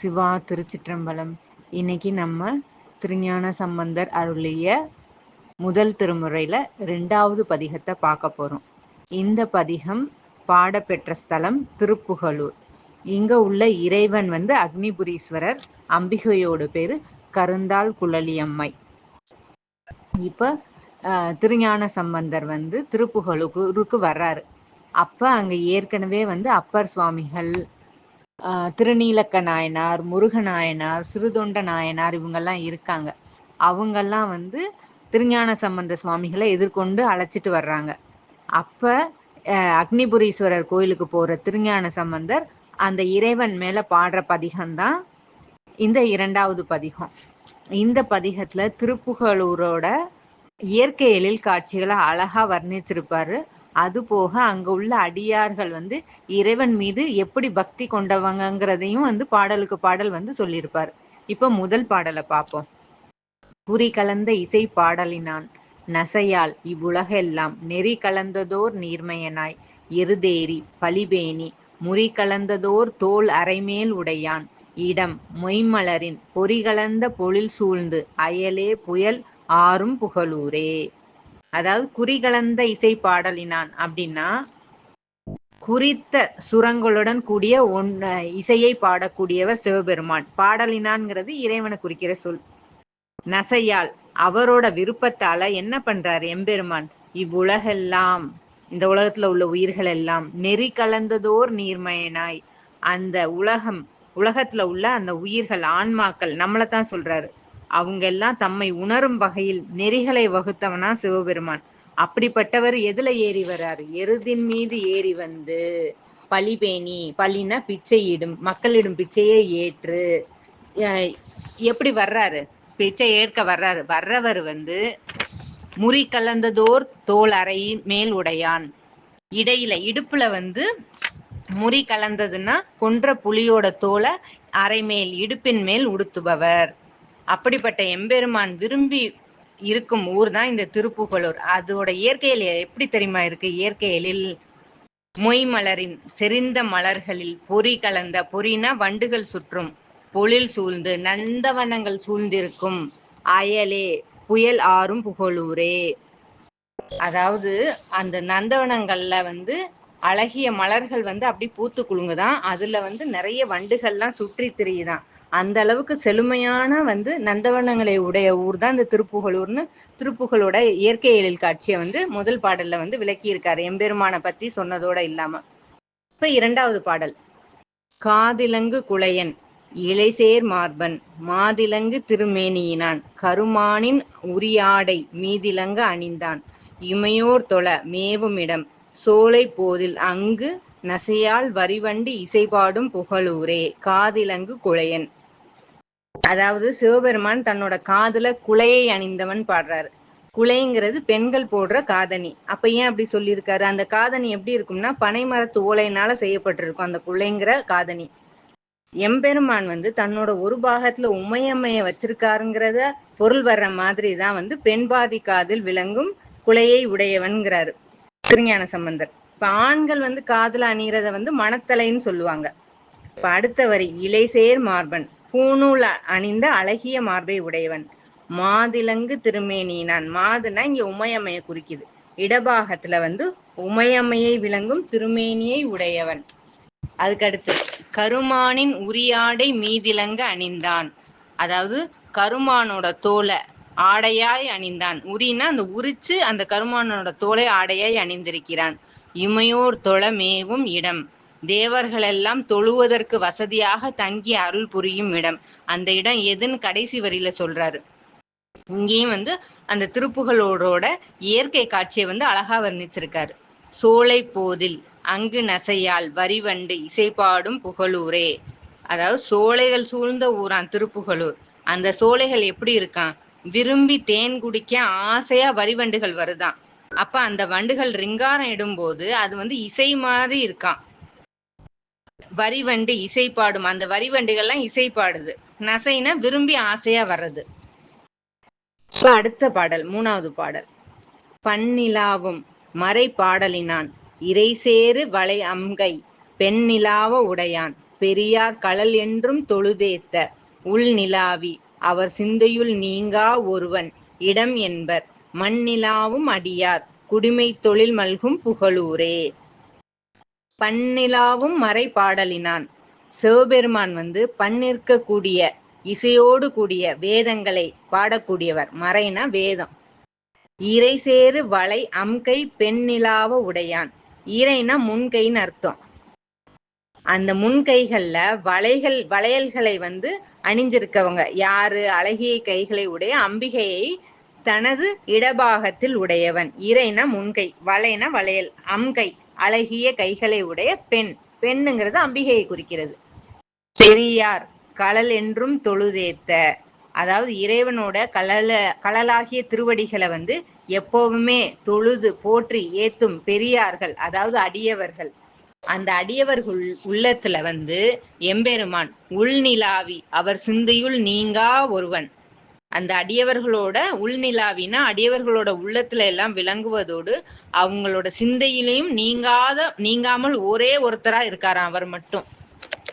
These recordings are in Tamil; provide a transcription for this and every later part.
சிவா திருச்சிற்றம்பலம். இன்னைக்கு நம்ம திருஞான சம்பந்தர் அருளிய முதல் திருமுறையில ரெண்டாவது பதிகத்தை பார்க்க போறோம். இந்த பதிகம் பாடப்பெற்ற ஸ்தலம் திருப்புகலூர். இங்க உள்ள இறைவன் வந்து அக்னிபுரீஸ்வரர் அம்பிகையோட பேரு கருந்தாள் குழலியம்மை. இப்ப திருஞான சம்பந்தர் வந்து திருப்புகலூருக்கு வர்றாரு. அப்ப அங்க ஏற்கனவே வந்து அப்பர் சுவாமிகள் திருநீலக்க நாயனார் முருகநாயனார் சிறுதொண்ட நாயனார் இவங்கெல்லாம் இருக்காங்க. அவங்கெல்லாம் வந்து திருஞான சம்பந்த சுவாமிகளை எதிர்கொண்டு அழைச்சிட்டு வர்றாங்க. அப்ப அக்னிபுரீஸ்வரர் கோயிலுக்கு போற திருஞான சம்பந்தர் அந்த இறைவன் மேல பாடுற பதிகம்தான் இந்த இரண்டாவது பதிகம். இந்த பதிகத்துல திருப்புகலூரோட இயற்கை எழில் காட்சிகளை அழகா வர்ணிச்சிருப்பாரு. அது போக அங்க உள்ள அடியார்கள் வந்து இறைவன் மீது எப்படி பக்தி கொண்டவங்கங்கிறதையும் வந்து பாடலுக்கு பாடல் வந்து சொல்லியிருப்பார். இப்ப முதல் பாடலை பார்ப்போம். குறி கலந்த இசை பாடலினான். நசையால் இவ்வுலகெல்லாம் நெறி கலந்ததோர் நீர்மையனாய். எருதேரி பலிபேணி முறி கலந்ததோர் தோல் அரைமேல் உடையான். இடம் மொய்மலரின் பொறி கலந்த பொழில் சூழ்ந்து அயலே புயல் ஆறும் புகழூரே அதாவது குறி கலந்த இசை பாடலினான் அப்படின்னா குறித்த சுரங்களுடன் கூடிய ஒன் இசையை பாடக்கூடியவர் சிவபெருமான். பாடலினான்ங்கிறது இறைவனை குறிக்கிற சொல். நசையால் அவரோட விருப்பத்தால என்ன பண்றாரு எம்பெருமான்? இவ்வுலகெல்லாம் இந்த உலகத்துல உள்ள உயிர்கள் எல்லாம் நெறி கலந்ததோர் நீர்மயனாய். அந்த உலகம் உலகத்துல உள்ள அந்த உயிர்கள் ஆன்மாக்கள் நம்மளைத்தான் சொல்றாரு. அவங்க எல்லாம் தம்மை உணரும் வகையில் நெறிகளை வகுத்தவனா சிவபெருமான். அப்படிப்பட்டவர் எதுல ஏறி வர்றாரு எருதின் மீது ஏறி வந்து பலிபேணி பலினா பிச்சையிடும் மக்களிடும் பிச்சையை ஏற்று அஹ் எப்படி வர்றாரு? பிச்சை ஏற்க வர்றாரு. வர்றவர் வந்து முறி கலந்ததோர் தோல் அறை மேல் உடையான். இடையில இடுப்புல வந்து முறி கலந்ததுன்னா கொன்ற புலியோட தோலை அரைமேல் இடுப்பின் மேல் உடுத்துபவர். அப்படிப்பட்ட எம்பெருமான் விரும்பி இருக்கும் ஊர் தான் இந்த திருப்புகலூர் அதோட இயற்கையில் எப்படி தெரியுமா இருக்கு? இயற்கையிலில் மொய் மலரின் செறிந்த மலர்களில் பொறி கலந்த பொறினா வண்டுகள் சுற்றும். பொழில் சூழ்ந்து நந்தவனங்கள் சூழ்ந்திருக்கும். அயலே புயல் ஆறும் புகழூரே. அதாவது அந்த நந்தவனங்கள்ல வந்து அழகிய மலர்கள் வந்து அப்படி பூத்து குலுங்குதான். அதுல வந்து நிறைய வண்டுகள்லாம் சுற்றி திரியுதான். அந்த அளவுக்கு செழுமையான வந்து நந்தவனங்களை உடைய ஊர் தான் இந்த திருப்புகலூர்னு திருப்புகளோட இயற்கை எழில் காட்சியை வந்து முதல் பாடல்ல வந்து விளக்கி இருக்காரு எம்பெருமானை பத்தி சொன்னதோட இல்லாம. இப்ப இரண்டாவது பாடல். காதிலங்கு குளையன் இளைசேர் மார்பன் மாதிலங்கு திருமேனியினான் கருமானின் உரியாடை மீதிலங்க அணிந்தான். இமையோர் தொல மேவுமிடம் சோலை போதில் அங்கு நசையால் வரிவண்டி இசைபாடும் புகழூரே காதிலங்கு குழையன் அதாவது சிவபெருமான் தன்னோட காதுல குலையை அணிந்தவன் பாடுறாரு. குலைங்கிறது பெண்கள் போடுற காதணி. அப்ப ஏன் அப்படி சொல்லியிருக்காரு? அந்த காதணி எப்படி இருக்கும்னா பனைமரத்து ஓலையினால செய்யப்பட்டிருக்கும் அந்த குலைங்கிற காதணி. எம்பெருமான் வந்து தன்னோட ஒரு பாகத்துல உமையம்மைய வச்சிருக்காருங்கிறத பொருள் வர்ற மாதிரி தான் வந்து பெண்பாதி காதில் விளங்கும் குலையை உடையவன்கிறாரு திருஞான சம்பந்தர். இப்ப ஆண்கள் வந்து காதுல அணிகிறத வந்து மணத்தலைன்னு சொல்லுவாங்க. இப்ப அடுத்த வரி இலைசேர் மார்பன். பூநூல் அணிந்த அழகிய மார்பை உடையவன். மாதிலங்கு திருமேனியினான் மாதுனா இங்க உமையம்மையை குறிக்குது. இடபாகத்துல வந்து உமையம்மையை விளங்கும் திருமேனியை உடையவன். அதுக்கடுத்து கருமானின் உரியாடை மீதிலங்க அணிந்தான். அதாவது கருமானோட தோலை ஆடையாய் அணிந்தான். உரினா அந்த உரிச்சு அந்த கருமானோட தோலை ஆடையாய் அணிந்திருக்கிறான். இமையோர் தொழ மேவும் இடம். தேவர்களெல்லாம் தொழுவதற்கு வசதியாக தங்கி அருள் புரியும் இடம். அந்த இடம் எதுன்னு கடைசி வரியில சொல்றாரு. இங்கேயும் வந்து அந்த திருப்புகளோட இயற்கை காட்சியை வந்து அழகா வர்ணிச்சிருக்காரு. சோலை போதில் அங்கு நசையால் வரிவண்டு இசைப்பாடும் புகழூரே. அதாவது சோலைகள் சூழ்ந்த ஊரான் திருப்புகலூர் அந்த சோலைகள் எப்படி இருக்கான்? விரும்பி தேன் குடிக்க ஆசையா வரிவண்டுகள் வருதாம் அப்ப அந்த வண்டுகள் ரிங்காரம் இடும்போது அது வந்து இசை மாதிரி இருக்கான். வரிவண்டு இசை பாடும் அந்த வரிவண்டுகள்லாம் இசை பாடுது நசைனா விரும்பி ஆசையா வர்றது. இப்ப அடுத்த பாடல் மூணாவது பாடல். பன்னிலாவும் மறை பாடலினான் இறை சேரு வளை அம்கை. பெண்ணிலாவ உடையான். பெரியார் கழல் என்றும் தொழுதேத்த. உள் நிலாவி அவர் சிந்தையுள் நீங்கா ஒருவன். இடம் என்பர். மண்ணிலாவும் அடியார். குடிமை தொழில் மல்கும் புகழூரே. பன்னிலாவும் மறை பாடலினான் சிவபெருமான் வந்து பண்ணிருக்கக்கூடிய இசையோடு கூடிய வேதங்களை பாடக்கூடியவர். மறைனா வேதம். இறை சேரு வளை அம்கை பெண்ணிலாவ உடையான். இறைனா முன்கைன்னு அர்த்தம். அந்த முன்கைகள்ல வளைகள் வளையல்களை வந்து அணிஞ்சிருக்கவங்க. யாரு? அழகிய கைகளை உடைய அம்பிகையை தனது இடபாகத்தில் உடையவன். இறைனா முன்கை வளைனா வளையல் அம்கை அழகிய கைகளை உடைய பெண். பெண்ணுங்கிறது அம்பிகையை குறிக்கிறது. பெரியார் களல் என்றும் தொழுதேத்த. அதாவது இறைவனோட கலல கலலாகிய திருவடிகளை வந்து எப்பவுமே தொழுது போற்றி ஏத்தும் பெரியார்கள் அதாவது அடியவர்கள். அந்த அடியவர்கள் உள்ளத்துல வந்து எம்பெருமான் உள்நிலாவி அவர் சிந்தையுள் நீங்கா ஒருவன். அந்த அடியவர்களோட உள்நிலாவினா அடியவர்களோட உள்ளத்துல எல்லாம் விளங்குவதோடு அவங்களோட சிந்தையிலையும் நீங்காத நீங்காமல் ஒரே ஒருத்தரா இருக்காராம் அவர் மட்டும்.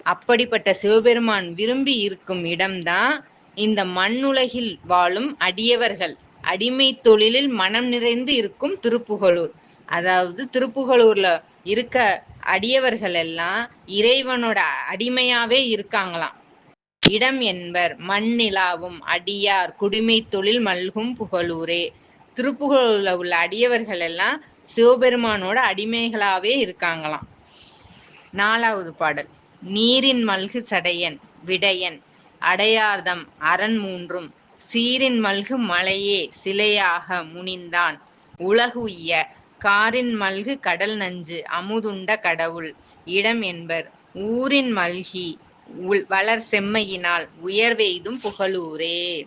அப்படிப்பட்ட சிவபெருமான் விரும்பி இருக்கும் இடம்தான் இந்த மண்ணுலகில் வாழும் அடியவர்கள். அடிமை தொழிலில் மனம் நிறைந்து இருக்கும் திருப்புகலூர் அதாவது திருப்புகழூர்ல இருக்க அடியவர்கள் எல்லாம் இறைவனோட அடிமையாவே இருக்காங்களாம். இடம் என்பர் மண்ணிலாவும் அடியார் குடிமை தொழில் மல்கும் புகழூரே. திருப்புகழூர்ல உள்ள அடியவர்கள் எல்லாம் சிவபெருமானோட அடிமைகளாவே இருக்காங்களாம். நாலாவது பாடல். நீரின் மல்கு சடையன் விடையன் அடையார்தம் அரண் மூன்றும் சீரின் மல்கு மலையே சிலையாக முனிந்தான். உலகுய்ய காரின் மல்கு கடல் நஞ்சு அமுதுண்ட கடவுள் இடம் என்பர் ஊரின் மல்கி வளர் செம்மையினால் உயர்வெய்தும் புகழூரே.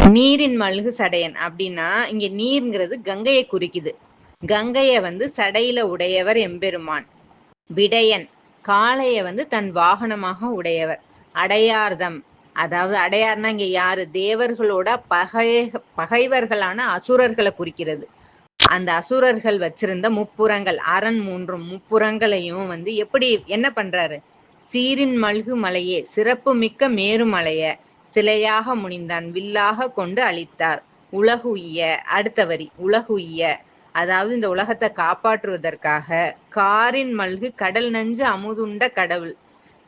நீரின் மல்கு சடையன் அப்படின்னா இங்க நீர்ங்கிறது கங்கையை குறிக்குது. கங்கைய வந்து சடையில உடையவர் எம்பெருமான். விடையன் காளைய வந்து தன் வாகனமாக உடையவர். அடையார்தம் அதாவது அடையார்னா இங்க யாரு? தேவர்களோட பகை பகைவர்களான அசுரர்களை குறிக்கிறது. அந்த அசுரர்கள் வச்சிருந்த முப்புறங்கள் அரண் மூன்றும் முப்புறங்களையும் வந்து எப்படி என்ன பண்றாரு? சீரின் மல்கு மலையே சிறப்பு மிக்க மேருமலைய சிலையாக முனிந்தான் வில்லாக கொண்டு அளித்தார். உலகுய்ய அடுத்த வரி உலகுய்ய. அதாவது இந்த உலகத்தை காப்பாற்றுவதற்காக காரின் மல்கு கடல் நஞ்சு அமுதுண்ட கடவுள்.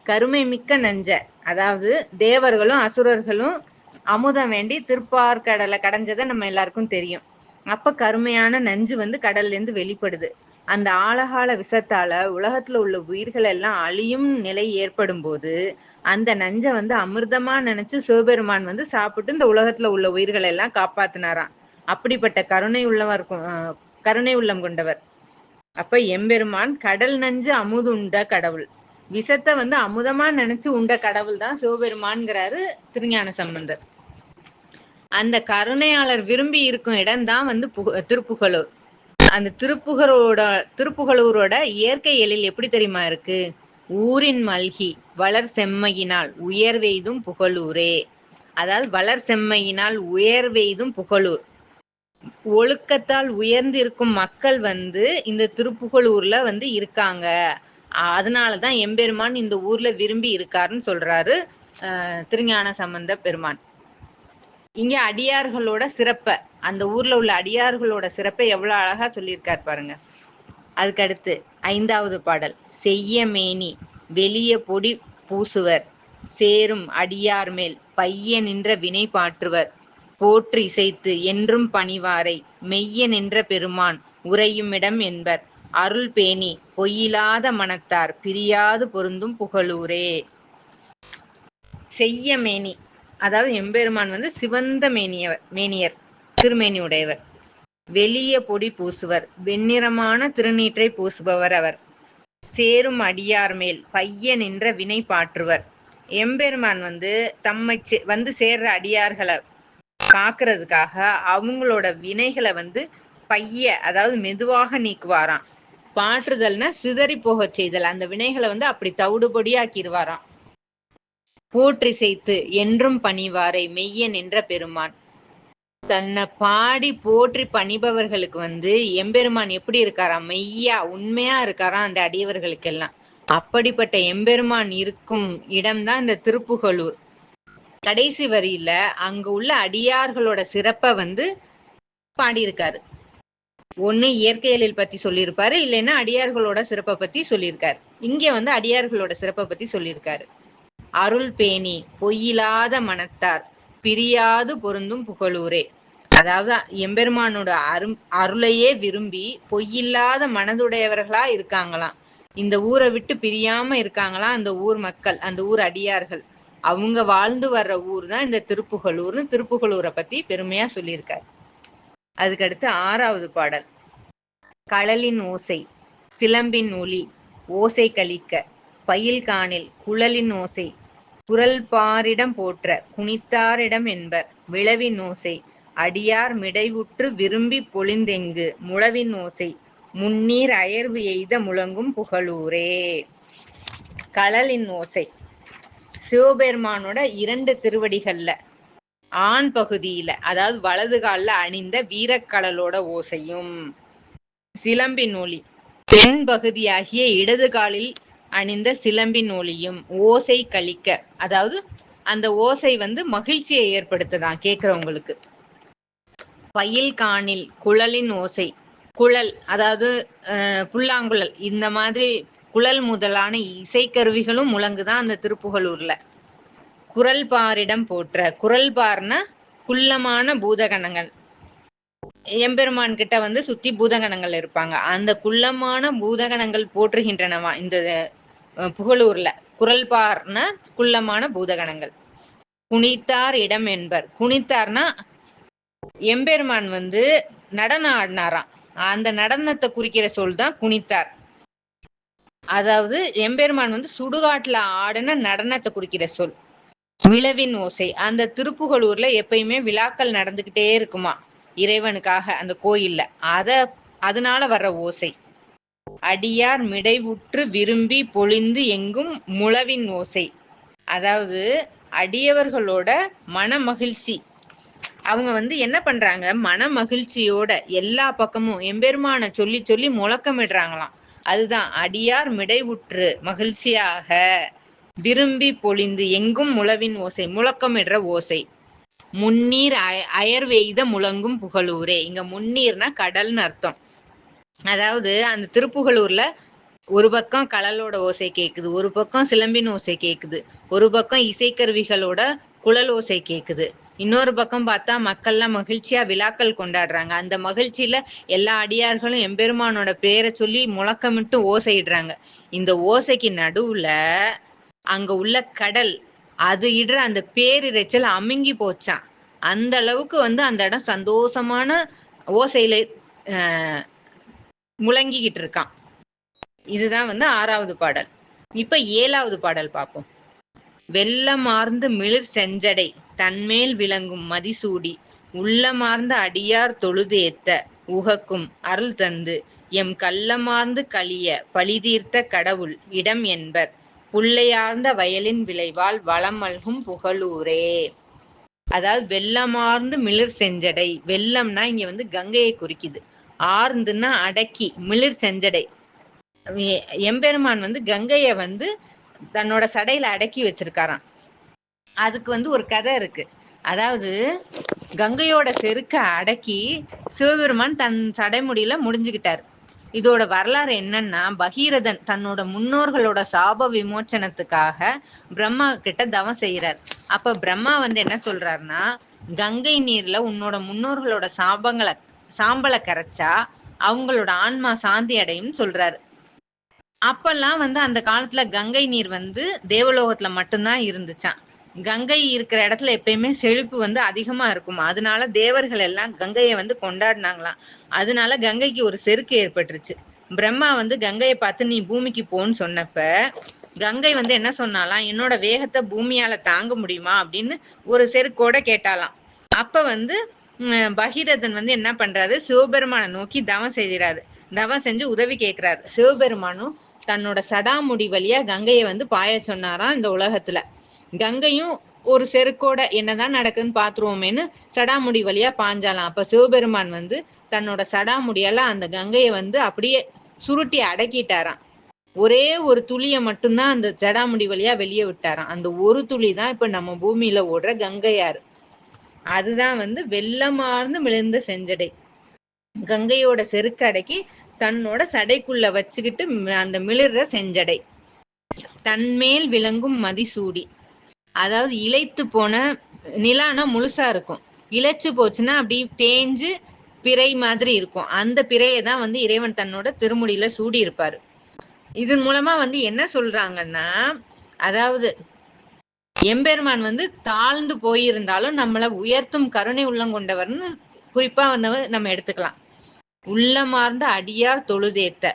கருமை மிக்க நஞ்ச அதாவது தேவர்களும் அசுரர்களும் அமுதம் வேண்டி திருப்பார்கடலை கடைஞ்சதை நம்ம எல்லாருக்கும் தெரியும். அப்ப கருமையான நஞ்சு வந்து கடல்ல இருந்து வெளிப்படுது. அந்த ஆழகால விஷத்தால உலகத்துல உள்ள உயிர்கள் எல்லாம் அழியும் நிலை ஏற்படும் போது அந்த நஞ்ச வந்து அமிர்தமா நினைச்சு சிவபெருமான் வந்து சாப்பிட்டு இந்த உலகத்துல உள்ள உயிர்களை எல்லாம் காப்பாத்தினாராம். அப்படிப்பட்ட கருணை உள்ளவர் கருணை உள்ளம் கொண்டவர். அப்ப எம்பெருமான் கடல் நஞ்சு அமுது உண்ட கடவுள். விஷத்தை வந்து அமுதமா நினைச்சு உண்ட கடவுள் தான் சிவபெருமான்ங்கிறாரு திருஞான சம்பந்தர். அந்த கருணையாளர் விரும்பி இருக்கும் இடம் தான் வந்து திருப்புகலூர் அந்த திருப்புகழோட திருப்புகழூரோட இயற்கை எழில் எப்படி தெரியுமா இருக்கு? ஊரின் மல்கி வளர் செம்மையினால் உயர்வெய்தும் புகழூரே அதாவது வளர் செம்மையினால் உயர்வெய்தும் புகழூர் ஒழுக்கத்தால் உயர்ந்து இருக்கும் மக்கள் வந்து இந்த திருப்புகழூர்ல வந்து இருக்காங்க. அதனாலதான் எம்பெருமான் இந்த ஊர்ல விரும்பி இருக்காருன்னு சொல்றாரு திருஞான சம்பந்த பெருமான். இங்க அடியார்களோட சிறப்ப அந்த ஊர்ல உள்ள அடியார்களோட சிறப்பை எவ்வளவு அழகா சொல்லியிருக்கார் பாருங்க. அதுக்கடுத்து ஐந்தாவது பாடல் செய்ய மேனி வெளிய பொடி பூசுவர் சேரும் அடியார் மேல் பைய நின்ற வினை பாற்றுவர் போற்று இசைத்து என்றும் பணிவாரை மெய்ய நின்ற பெருமான் உறையுமிடம் என்பர் அருள் பேணி பொய்யிலாத மனத்தார் பிரியாது பொருந்தும் புகழூரே. செய்ய மேனி அதாவது எம்பெருமான் வந்து சிவந்த மேனியவர் மேனியர் திருமேனி உடையவர் வெளிய பொடி பூசுவர் வெண்ணிறமான திருநீற்றை பூசுபவர் அவர். சேரும் அடியார் மேல் பைய நின்ற வினை பாற்றுவர். எம்பெருமான் வந்து தம்மை வந்து சேர்ற அடியார்களை காக்குறதுக்காக அவங்களோட வினைகளை வந்து பைய அதாவது மெதுவாக நீக்குவாராம். பாற்றுதல்னா சிதறி போக செய்தல் அந்த வினைகளை வந்து அப்படி தவிடுபொடியாக்கிடுவாராம். போற்றி செய்து என்றும் பணிவாரை மெய்ய நின்ற பெருமான். தன்னை பாடி போற்றி பணிபவர்களுக்கு வந்து எம்பெருமான் எப்படி இருக்காரா? மெய்யா உண்மையா இருக்காராம் அந்த அடியவர்களுக்கெல்லாம். அப்படிப்பட்ட எம்பெருமான் இருக்கும் இடம்தான் இந்த திருப்புகலூர் கடைசி வரியில அங்க உள்ள அடியார்களோட சிறப்பை வந்து பாடியிருக்காரு. ஒண்ணு இயற்கையலில் பத்தி சொல்லியிருப்பாரு இல்லைன்னா அடியார்களோட சிறப்பை பத்தி சொல்லியிருக்காரு. இங்க வந்து அடியார்களோட சிறப்பை பத்தி சொல்லியிருக்காரு. அருள் பேணி பொய்யிலாத மனத்தார் பிரியாது பொருந்தும் புகழூரே. அதாவது எம்பெருமானோட அரு அருளையே விரும்பி பொய்யில்லாத மனதுடையவர்களா இருக்காங்களாம். இந்த ஊரை விட்டு பிரியாம இருக்காங்களாம் அந்த ஊர் மக்கள் அந்த ஊர் அடியார்கள். அவங்க வாழ்ந்து வர்ற ஊர் தான் இந்த திருப்புகலூர்னு திருப்புகலூரை பத்தி பெருமையா சொல்லியிருக்காரு. அதுக்கடுத்து ஆறாவது பாடல். கடலின் ஓசை சிலம்பின் ஒளி ஓசை கழிக்க பயில் காணில் குழலின் ஓசை குரல்பாரிடம் போற்ற குனித்தாரிடம் என்பர். விளவின் ஓசை அடியார் மிடைவுற்று விரும்பி பொழிந்தெங்கு முழவின் ஓசை முன்னீர் அயர்வு எய்த முழங்கும் புகழூரே. கடலின் ஓசை சிவபெருமானோட இரண்டு திருவடிகள்ல ஆண் பகுதியில அதாவது வலது கால்ல அணிந்த வீரக்கடலோட ஓசையும். சிலம்பின் ஒளி பெண் பகுதியாகிய இடது காலில் அணிந்த சிலம்பின் ஒளியும் ஓசை கழிக்க அதாவது அந்த ஓசை வந்து மகிழ்ச்சியை ஏற்படுத்துதான் கேட்கிறவங்களுக்கு பயில் காணில் குழலின் ஓசை குழல் அதாவது புல்லாங்குழல் இந்த மாதிரி குழல் முதலான இசைக்கருவிகளும் முழங்குதான் அந்த திருப்புகலூர்ல. குரல் பாரிடம் போற்ற குரல் பார்னா குள்ளமான பூதகணங்கள். எம்பெருமான் கிட்ட வந்து சுத்தி பூதகணங்கள் இருப்பாங்க. அந்த குள்ளமான பூதகணங்கள் போற்றுகின்றனவா இந்த புகழூர்ல. குரல்பார்னா குள்ளமான பூதகணங்கள். குனித்தார் இடம் என்பர். குனித்தார்னா எம்பெருமான் வந்து நடனம் ஆடினாராம் அந்த நடனத்தை குறிக்கிற சொல் தான் குனித்தார். அதாவது எம்பெருமான் வந்து சுடுகாட்டுல ஆடின நடனத்தை குறிக்கிற சொல். விழவின் ஓசை. அந்த திருப்புகலூர்ல எப்பயுமே விழாக்கள் நடந்துகிட்டே இருக்குமா? இறைவனுக்காக அந்த கோயில்ல. அத அதனால வர்ற ஓசை. அடியார் மிடைவுற்று விரும்பி பொழிந்து எங்கும் முழவின் ஓசை. அதாவது அடியவர்களோட மன மகிழ்ச்சி அவங்க வந்து என்ன பண்றாங்க? மன மகிழ்ச்சியோட எல்லா பக்கமும் எம்பெருமான சொல்லி சொல்லி முழக்கமிடுறாங்களாம். அதுதான் அடியார் மிடைவுற்று மகிழ்ச்சியாக விரும்பி பொழிந்து எங்கும் முழவின் ஓசை முழக்கமிடுற ஓசை. முன்னீர் அயர்வேய்த முழங்கும் புகழூரே. இங்க முன்னீர்னா கடல்னு அர்த்தம். அதாவது அந்த திருப்புகளூர்ல ஒரு பக்கம் கடலோட ஓசை கேக்குது ஒரு பக்கம் சிலம்பின் ஓசை கேக்குது ஒரு பக்கம் இசைக்கருவிகளோட குழல் ஓசை கேக்குது. இன்னொரு பக்கம் பார்த்தா மக்கள்லாம் மகிழ்ச்சியா விழாக்கள் கொண்டாடுறாங்க. அந்த மகிழ்ச்சியில எல்லா அடியார்களும் எம்பெருமானோட பேரை சொல்லி முழக்கமிட்டு ஓசையிடுறாங்க. இந்த ஓசைக்கு நடுவுல அங்க உள்ள கடல் அது இடுற அந்த பேரிரைச்சல் அமுங்கி போச்சான் அந்த அளவுக்கு வந்து அந்த இடம் சந்தோஷமான ஓசையில முழங்கிக்கிட்டு இருக்கான் இதுதான் வந்து ஆறாவது பாடல். இப்ப ஏழாவது பாடல் பார்ப்போம். வெள்ளமார்ந்து மிளிர் செஞ்சடை தன்மேல் விளங்கும் மதிசூடி உள்ளமார்ந்த அடியார் தொழுது ஏத்த உகக்கும் அருள் தந்து எம் கள்ளமார்ந்து கழிய பழிதீர்த்த கடவுள் இடம் என்பர் புள்ளையார்ந்த வயலின் விளைவால் வளம் மல்கும் புகழூரே. அதாவது வெள்ளமார்ந்து மிளிர் செஞ்சடை வெள்ளம்னா இங்க வந்து கங்கையை குறிக்குது. ஆர்ந்துன்னா அடக்கி மிளிர் செஞ்சடை. எம்பெருமான் வந்து கங்கைய வந்து தன்னோட சடையில அடக்கி வச்சிருக்காராம். அதுக்கு வந்து ஒரு கதை இருக்கு. அதாவது கங்கையோட செருக்க அடக்கி சிவபெருமான் தன் சடைமுடியில முடிஞ்சுக்கிட்டார். இதோட வரலாறு என்னன்னா பகீரதன் தன்னோட முன்னோர்களோட சாப விமோச்சனத்துக்காக பிரம்மா கிட்ட தவம் செய்யறார் அப்ப பிரம்மா வந்து என்ன சொல்றாருன்னா கங்கை நீர்ல உன்னோட முன்னோர்களோட சாபங்களை சாம்பலை கரைச்சா அவங்களோட ஆன்மா சாந்தி அடையும் சொல்றாரு. அப்பெல்லாம் வந்து அந்த காலத்துல கங்கை நீர் வந்து தேவலோகத்துல மட்டும்தான் இருந்துச்சான் கங்கை இருக்கிற இடத்துல எப்பயுமே செழிப்பு வந்து அதிகமா இருக்கும். அதனால தேவர்கள் எல்லாம் கங்கையை வந்து கொண்டாடினாங்களாம். அதனால கங்கைக்கு ஒரு செருக்கு ஏற்பட்டுருச்சு. பிரம்மா வந்து கங்கையை பார்த்து நீ பூமிக்கு போன்னு சொன்னப்ப கங்கை வந்து என்ன சொன்னாலாம்? என்னோட வேகத்தை பூமியால தாங்க முடியுமா? அப்படின்னு ஒரு செருக்கோட கேட்டாலாம். அப்ப வந்து பகீரதன் வந்து என்ன பண்றாரு? சிவபெருமானை நோக்கி தவம் செய்கிறாரு. தவம் செஞ்சு உதவி கேட்கிறாரு. சிவபெருமானும் தன்னோட சடாமுடி வழியா கங்கையை வந்து பாய சொன்னாராம் இந்த உலகத்துல. கங்கையும் ஒரு செருக்கோட என்னதான் நடக்குதுன்னு பாத்துருவோமேன்னு சடாமுடி வழியா பாஞ்சாலாம். அப்ப சிவபெருமான் வந்து தன்னோட சடாமுடியால அந்த கங்கையை வந்து அப்படியே சுருட்டி அடக்கிட்டாராம். ஒரே ஒரு துளியை மட்டும்தான் அந்த ஜடாமுடி வழியா வெளியே விட்டாராம். அந்த ஒரு துளி தான் இப்ப நம்ம பூமியில ஓடுற கங்கையாறு அதுதான் வந்து வெள்ளமார்ந்து மிளிர்ந்த செஞ்சடை. கங்கையோட செருக்கடைக்கு தன்னோட சடைக்குள்ள வச்சுக்கிட்டு அந்த மிளிர்ற செஞ்சடை. தன்மேல் விளங்கும் மதிசூடி. அதாவது இழைத்து போன நிலானா முழுசா இருக்கும். இழைச்சு போச்சுன்னா அப்படி தேஞ்சு பிறை மாதிரி இருக்கும். அந்த பிறையை தான் வந்து இறைவன் தன்னோட திருமுடியில சூடி இருப்பாரு இதன் மூலமா வந்து என்ன சொல்றாங்கன்னா அதாவது எம்பெருமான் வந்து தாழ்ந்து போயிருந்தாலும் நம்மளை உயர்த்தும் கருணை உள்ளம் கொண்டவர்னு குறிப்பா வந்து நம்ம எடுத்துக்கலாம். உள்ளமார்ந்த அடியார் தொழுதேத்த.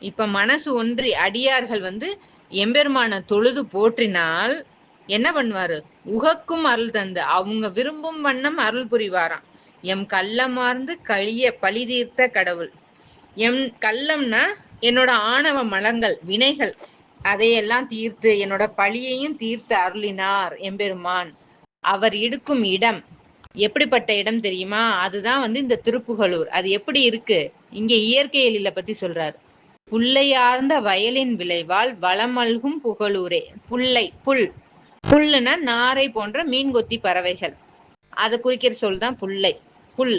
இப்ப மனசு ஒன்றி அடியார்கள் வந்து எம்பெருமான தொழுது போற்றினால் என்ன பண்ணுவாரு? உகக்கும் அருள் தந்து. அவங்க விரும்பும் வண்ணம் அருள் புரிவாராம். எம் கள்ளமார்ந்து கழிய பழி தீர்த்த கடவுள். எம் கள்ளம்னா என்னோட ஆணவ மலங்கள் வினைகள். அதையெல்லாம் தீர்த்து என்னோட பழியையும் தீர்த்து அருளினார் எம்பெருமான். அவர் இடுக்கும் இடம் எப்படிப்பட்ட இடம் தெரியுமா? அதுதான் வந்து இந்த திருப்புகலூர். அது எப்படி இருக்கு? இங்க இயற்கை எழில பத்தி சொல்றாரு. புல்லையார்ந்த வயலின் விளைவால் வளமல்கும் புகழூரே. புல்லை புல். புல்லுனா நாரை போன்ற மீன்கொத்தி பறவைகள். அதை குறிக்கிற சொல் தான் புல்லை புல்.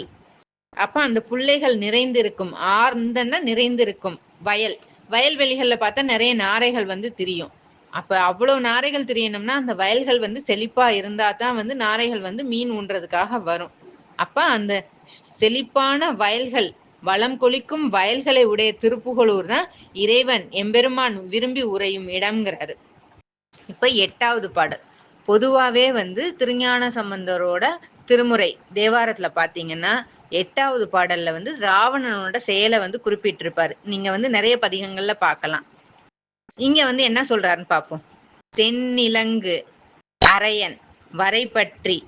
அப்ப அந்த புல்லைகள் நிறைந்திருக்கும் ஆர்ந்தன்னா நிறைந்திருக்கும் வயல். வயல்வெளிகளில் பார்த்தா நிறைய நாரைகள் வந்து திரியும். அப்ப அவ்வளவு நாரைகள் தெரியணும்னா அந்த வயல்கள் வந்து செழிப்பா இருந்தா தான் வந்து நாரைகள் வந்து மீன் உண்றதுக்காக வரும். அப்ப அந்த செழிப்பான வயல்கள் வளம் கொளிக்கும் வயல்களை உடைய திருப்புகலூர் தான் இறைவன் எம்பெருமான் விரும்பி உரையும் இடம்ங்கிறாரு. இப்ப எட்டாவது பாடல். பொதுவாவே வந்து திருஞான சம்பந்தரோட திருமுறை. தேவாரத்துல பாத்தீங்கன்னா எட்டாவது பாடல்ல வந்து ராவணனோட செயலை வந்து குறிப்பிட்டிருப்பாரு. நீங்க வந்து நிறைய பதிகங்கள்ல பார்க்கலாம். இங்க வந்து என்ன சொல்றாருன்னு பார்ப்போம். தென்னிலங்கு அரையன் வரைபற்றி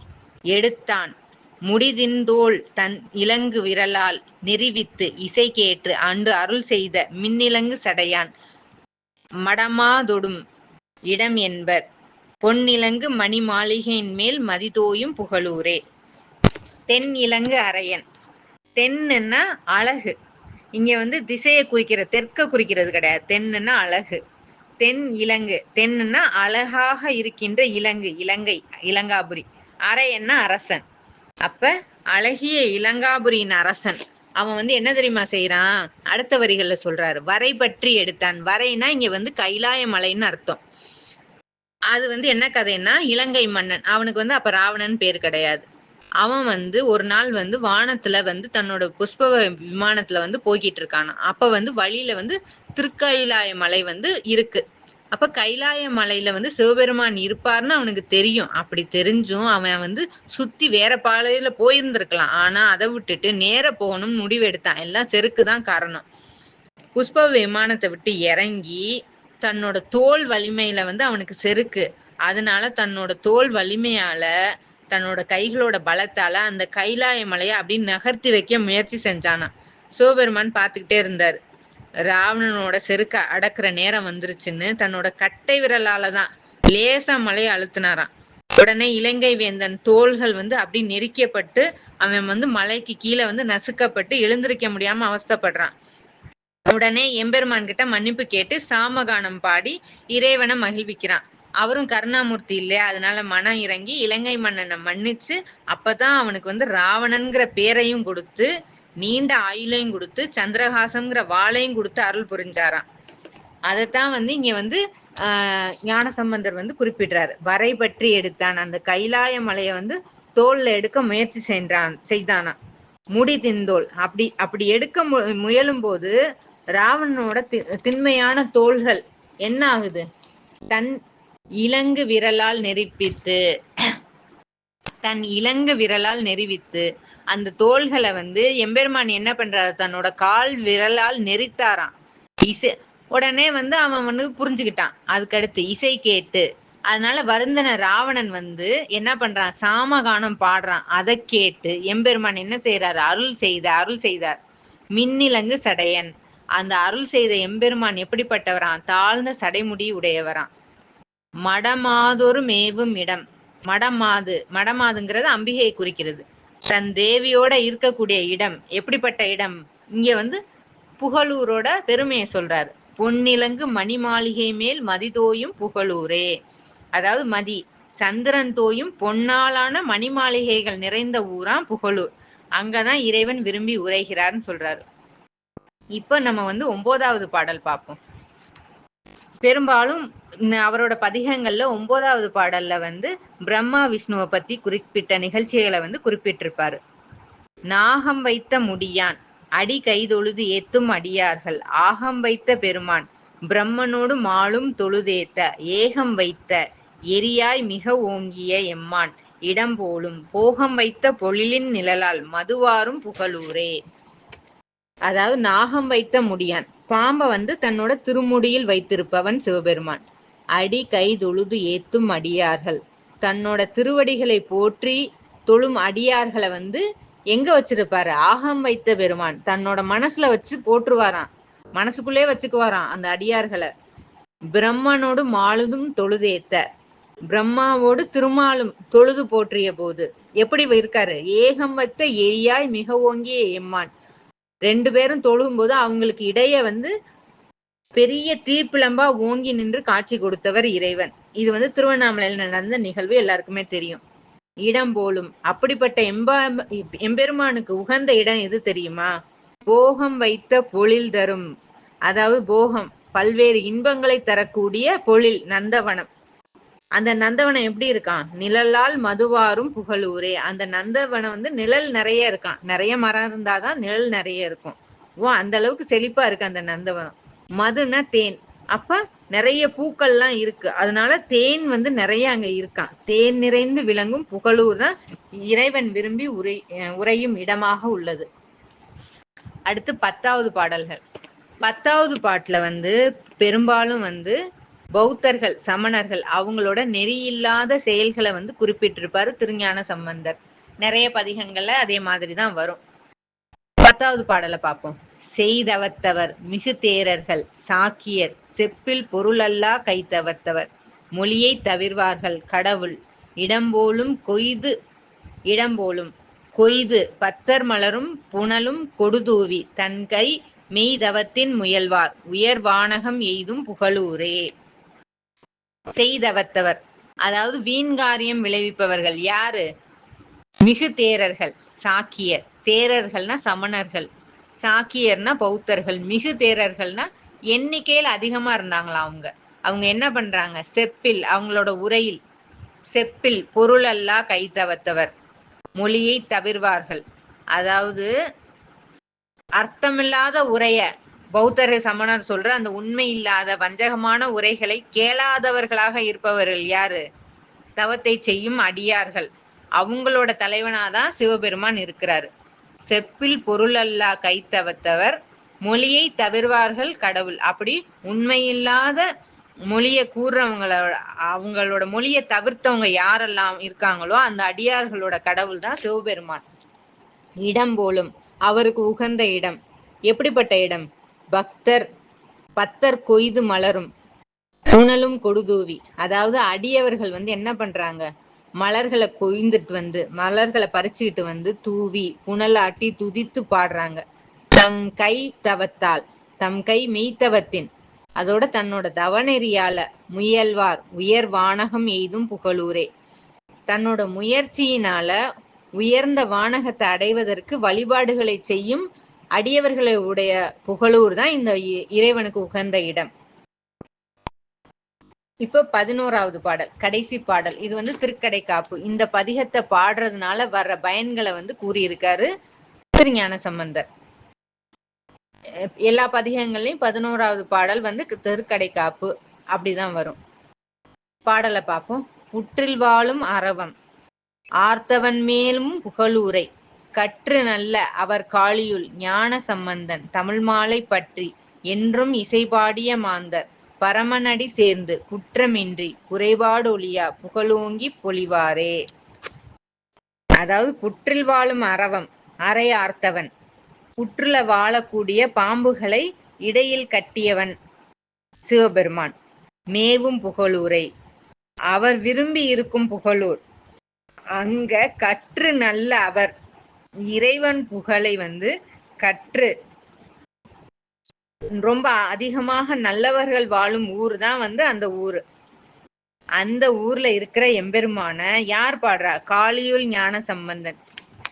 எடுத்தான் முடிதின்தோள் தன் இலங்கு விரலால் நெறிவித்து இசை கேற்று அன்று அருள் செய்த மின்னிலங்கு சடையான் மடமாதொடும் இடம் என்பர். பொன்னிலங்கு மணி மாளிகையின் மேல் மதிதோயும் புகழூரே. தென் இலங்கு அரையன். தென்னுன்னா அழகு. இங்க வந்து திசையை குறிக்கிற தெற்க குறிக்கிறது கிடையாது. தென்னுன்னா அழகு. தென் இலங்கு. தென்னுன்னா அழகாக இருக்கின்ற இலங்கு இலங்கை இலங்காபுரி. அரையன்னா அரசன். அப்ப அழகிய இலங்காபுரியின் அரசன். அவன் வந்து என்ன தெரியுமா செய்யறான் அடுத்த வரிகள்ல சொல்றாரு. வரை பற்றி எடுத்தான். வரைனா இங்க வந்து கைலாய மலைன்னு அர்த்தம். அது வந்து என்ன கதைன்னா இலங்கை மன்னன். அவனுக்கு வந்து அப்ப ராவணன் பேர் கிடையாது. அவன் வந்து ஒரு நாள் வந்து வானத்துல வந்து தன்னோட புஷ்ப விமானத்துல வந்து போய்கிட்டு இருக்கானா அப்ப வந்து வழியில வந்து திருக்கைலாய மலை வந்து இருக்கு. அப்ப கைலாய மலையில வந்து சிவபெருமான் இருப்பார்னு அவனுக்கு தெரியும். அப்படி தெரிஞ்சும் அவன் வந்து சுத்தி வேற பாலையில போயிருந்திருக்கலாம். ஆனா அதை விட்டுட்டு நேர போகணும்னு முடிவெடுத்தான். எல்லாம் செருக்குதான் காரணம். புஷ்ப விமானத்தை விட்டு இறங்கி தன்னோட தோல் வலிமையில வந்து அவனுக்கு செருக்கு. அதனால தன்னோட தோல் வலிமையால தன்னோட கைகளோட பலத்தால அந்த கைலாய மலையை அப்படி நகர்த்தி வைக்க முயற்சி செஞ்சானா. சிவபெருமான் பார்த்துக்கிட்டே இருந்தார். ராவணனோட செருக்க அடக்குற நேரம் வந்துருச்சுன்னு தன்னோட கட்டை விரலால தான் லேசா மலையை அழுத்தினாராம். உடனே இலங்கை வேந்தன் தோள்கள் வந்து அப்படி நெரிக்கப்பட்டு அவன் வந்து மலைக்கு கீழே வந்து நசுக்கப்பட்டு எழுந்திருக்க முடியாம அவஸ்தப்படுறான். உடனே எம்பெருமான் கிட்ட மன்னிப்பு கேட்டு சாமகானம் பாடி இறைவனை மகிழ்விக்கிறான். அவரும் கருணாமூர்த்தி இல்லையா? அதனால மனம் இறங்கி இலங்கை மன்னனை மன்னிச்சு அப்பதான் அவனுக்கு வந்து ராவணன்கிற பேரையும் கொடுத்து நீண்ட ஆயுளையும் கொடுத்து சந்திரஹாசம்ங்கிற வாளையும் கொடுத்து அருள் புரிஞ்சாராம். அதைத்தான் வந்து இங்க வந்து ஆஹ் ஞானசம்பந்தர் வந்து குறிப்பிடுறாரு. வரை பற்றி எடுத்தான். அந்த கைலாய மலையை வந்து தோல்ல எடுக்க முயற்சி சென்றான் செய்தானா முடி திந்தோல் அப்படி அப்படி எடுக்க மு முயலும் போது ராவணனோட தி திண்மையான தோள்கள் என்ன ஆகுது? தன் இலங்கு விரலால் நெறிப்பித்து தன் இலங்கு விரலால் நெறிவித்து அந்த தோள்களை வந்து எம்பெருமான் என்ன பண்றாரு? தன்னோட கால் விரலால் நெறித்தாராம். இசை உடனே வந்து அவன் வந்து புரிஞ்சுக்கிட்டான். அதுக்கடுத்து இசை கேட்டு அதனால வருந்தன ராவணன் வந்து என்ன பண்றான்? சாமகானம் பாடுறான். அதை கேட்டு எம்பெருமான் என்ன செய்யறாரு அருள் செய்த அருள் செய்தார். மின்னிலங்கு சடையன். அந்த அருள் செய்த எம்பெருமான் எப்படிப்பட்டவரான் தாழ்ந்த சடைமுடி உடையவரான் மடமாதொரு மேவும் இடம். மடமாது மடமாதுங்கிறது அம்பிகையை குறிக்கிறது. தன் தேவியோட இருக்கக்கூடிய இடம். எப்படிப்பட்ட இடம்? இங்க வந்து புகழூரோட பெருமையை சொல்றாரு. பொன்னிலங்கு மணி மாளிகை மேல் மதிதோயும் புகழூரே அதாவது மதி. சந்திரன் தோயும் பொன்னாலான மணி மாளிகைகள் நிறைந்த ஊராம் புகழூர் அங்கதான் இறைவன் விரும்பி உரைகிறார்னு சொல்றாரு. இப்ப நம்ம வந்து ஒன்பதாவது பாடல் பார்ப்போம். பெரும்பாலும் அவரோட பதிகங்கள்ல ஒன்பதாவது பாடல்ல வந்து பிரம்மா விஷ்ணுவை பத்தி குறிப்பிட்ட நிகழ்ச்சிகளை வந்து குறிப்பிட்டிருப்பாரு. நாகம் வைத்த முடியான் அடி கைதொழுது ஏத்தும் அடியார்கள் ஆகம் வைத்த பெருமான் பிரம்மனோடு மாலும் தொழுதேத்த ஏகம் வைத்த எரியாய் மிக ஓங்கிய எம்மான் இடம் போலும் போகம் வைத்த பொழிலின் நிழலால் மதுவாரும் புகழூரே. அதாவது நாகம் வைத்த முடியான் பாம்பை வந்து தன்னோட திருமுடியில் வைத்திருப்பவன் சிவபெருமான். அடி கை தொழுது ஏத்தும் அடியார்கள். தன்னோட திருவடிகளை போற்றி தொழும் அடியார்களை வந்து எங்க வச்சிருப்பாரு? ஆகம் வைத்த பெருமான். தன்னோட மனசுல வச்சு போற்றுவாராம். மனசுக்குள்ளே வச்சுக்குவாராம் அந்த அடியார்களை. பிரம்மனோடு மாழுதும் தொழுதேத்த பிரம்மாவோடு திருமாலும் தொழுது போற்றிய போது எப்படி இருக்காரு ஏகம் வைத்த எரியாய் மிக ஓங்கிய எம்மான். ரெண்டு பேரும் தொழுகும்போது அவங்களுக்கு இடையே வந்து பெரிய தீப்பிழம்பா ஓங்கி நின்று காட்சி கொடுத்தவர் இறைவன். இது வந்து திருவண்ணாமலையில் நடந்த நிகழ்வு எல்லாருக்குமே தெரியும். இடம் போலும். அப்படிப்பட்ட எம்பா எம்பெருமானுக்கு உகந்த இடம் எது தெரியுமா? போகம் வைத்த பொழில் தரும். அதாவது போகம். பல்வேறு இன்பங்களை தரக்கூடிய பொழில் நந்தவனம். அந்த நந்தவனம் எப்படி இருக்கான்? நிழலால் மதுவாரும் புகழூரே. அந்த நந்தவனம் வந்து நிழல் நிறைய இருக்கான். நிறைய மரம் இருந்தாதான் நிழல் நிறைய இருக்கும். ஓ அந்த அளவுக்கு செழிப்பா இருக்கு அந்த நந்தவனம். மதுனா தேன். அப்ப நிறைய பூக்கள்லாம் இருக்கு. அதனால தேன் வந்து நிறைய அங்க இருக்கான் தேன் நிறைந்து விளங்கும் புகழூர் தான் இறைவன் விரும்பி உரை உரையும் உறையும் இடமாக உள்ளது. அடுத்து பத்தாவது பாடல்கள். பத்தாவது பாட்டுல வந்து பெரும்பாலும் வந்து பௌத்தர்கள் சமணர்கள் அவங்களோட நெறியில்லாத செயல்களை வந்து குறிப்பிட்டிருப்பாரு திருஞான சம்பந்தர். நிறைய பதிகங்கள்ல அதே மாதிரி தான் வரும். பத்தாவது பாடலை பார்ப்போம். செய்தவத்தவர் மிகு தேரர்கள் சாக்கியர் செப்பில் பொருளல்லா கைத்தவத்தவர் மொழியை தவிர்வார்கள் கடவுள். இடம்போலும் கொய்து இடம்போலும் கொய்து பத்தர் மலரும் புனலும் கொடுதூவி தன்கை மெய்தவத்தின் முயல்வார். உயர் வானகம் எய்தும் புகழூரே. செய்தவத்தவர். அதாவது வீண்காரியம் விளைவிப்பவர்கள் யாரு? மிகு தேரர்கள் சாக்கியர். தேரர்கள்னா சமணர்கள். சாக்கியர்னா பௌத்தர்கள் மிகு தேரர்கள்னா எண்ணிக்கையில் அதிகமா இருந்தாங்களா அவங்க. அவங்க என்ன பண்றாங்க? செப்பில் அவங்களோட உரையில். செப்பில் பொருளல்லா கைத்தவத்தவர் மொழியை தவிர்வார்கள். அதாவது அர்த்தமில்லாத உரைய பௌத்தர் சமணர் சொல்ற அந்த உண்மை இல்லாத வஞ்சகமான உரைகளை கேளாதவர்களாக இருப்பவர்கள் யாரு? தவத்தை செய்யும் அடியார்கள். அவங்களோட தலைவனாதான் சிவபெருமான் இருக்கிறாரு. செப்பில் பொருளல்லா கைத்தவத்தவர் மொழியை தவிர்வார்கள் கடவுள். அப்படி உண்மையில்லாத மொழியை கூறுறவங்களோட அவங்களோட மொழியை தவிர்த்தவங்க யாரெல்லாம் இருக்காங்களோ அந்த அடியார்களோட கடவுள் தான் சிவபெருமான். இடம் போலும் அவருக்கு உகந்த இடம். எப்படிப்பட்ட இடம்? பக்தர் பத்தர் கொய்து மலரும் புனலும் கொடுதூவி. அதாவது அடியவர்கள் வந்து என்ன பண்றாங்க? மலர்களை கொய்ந்துட்டு வந்து மலர்களை பறிச்சுக்கிட்டு வந்து தூவி புனலாட்டி துதித்து பாடுறாங்க. தம் கை தவத்தால் தம் கை மெய்த்தவத்தின் அதோட தன்னோட தவநெறியால முயல்வார். உயர் வானகம் எய்தும் புகழூரே. தன்னோட முயற்சியினால உயர்ந்த வானகத்தை அடைவதற்கு வழிபாடுகளை செய்யும் அடியவர்களுடைய புகழூர் தான் இந்த இ- இறைவனுக்கு உகந்த இடம். இப்போ பதினோராவது பாடல் கடைசி பாடல். இது வந்து திருக்கடை காப்பு. இந்த பதிகத்தை பாடுறதுனால வர்ற பயன்களை வந்து கூறியிருக்காரு திருஞான சம்பந்தர். எல்லா பதிகங்கள்லயும் பதினோராவது பாடல் வந்து திருக்கடை காப்பு. அப்படிதான் வரும். பாடலை பார்ப்போம். புற்றில் வாழும் அரவம் ஆர்த்தவன் மேலும் புகழூரை கற்று நல்ல அவர் காளியுள் ஞான சம்பந்தன் தமிழ் மாலை பற்றி என்றும் இசைபாடிய மாந்தர் பரமனடி சேர்ந்து குற்றமின்றி குறைபாடு ஒளியா புகழோங்கி பொழிவாரே. அதாவது புற்றில் வாழும் அரவம் அறை ஆர்த்தவன். புற்றுல வாழக்கூடிய பாம்புகளை இடையில் கட்டியவன் சிவபெருமான். மேவும் புகழூரை. அவர் விரும்பி இருக்கும் புகழூர். அங்க கற்று நல்ல அவர். இறைவன் புகழை வந்து கற்று ரொம்ப அதிகமாக நல்லவர்கள் வாழும் ஊர் தான் வந்து அந்த ஊரு. அந்த ஊர்ல இருக்கிற எம்பெருமான யார் பாடுறா? காளியுள் ஞான சம்பந்தன்.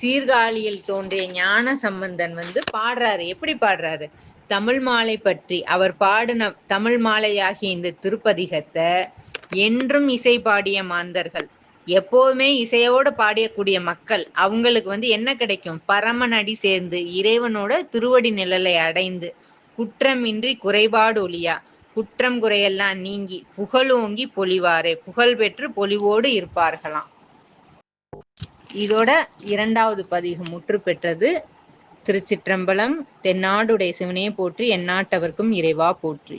சீர்காழியில் தோன்றிய ஞான சம்பந்தன் வந்து பாடுறாரு. எப்படி பாடுறாரு? தமிழ் மாலை பற்றி அவர் பாடின தமிழ் மாலையாகிய இந்த திருப்பதிகத்தை என்றும் இசை பாடிய மாந்தர்கள். எப்போவுமே இசையோட பாடியக்கூடிய மக்கள் அவங்களுக்கு வந்து என்ன கிடைக்கும்? பரமனடி சேர்ந்து இறைவனோட திருவடி நிழலை அடைந்து குற்றமின்றி குறைபாடு ஒளியா குற்றம் குறையெல்லாம் நீங்கி புகழோங்கி பொலிவாரே புகழ் பெற்று பொலிவோடு இருப்பார்களாம். இதோட இரண்டாவது பதிவு முற்று பெற்றது. திருச்சிற்றம்பலம் தென்னாடுடைய சிவனையை போற்றி எந்நாட்டவர்க்கும் இறைவா போற்றி.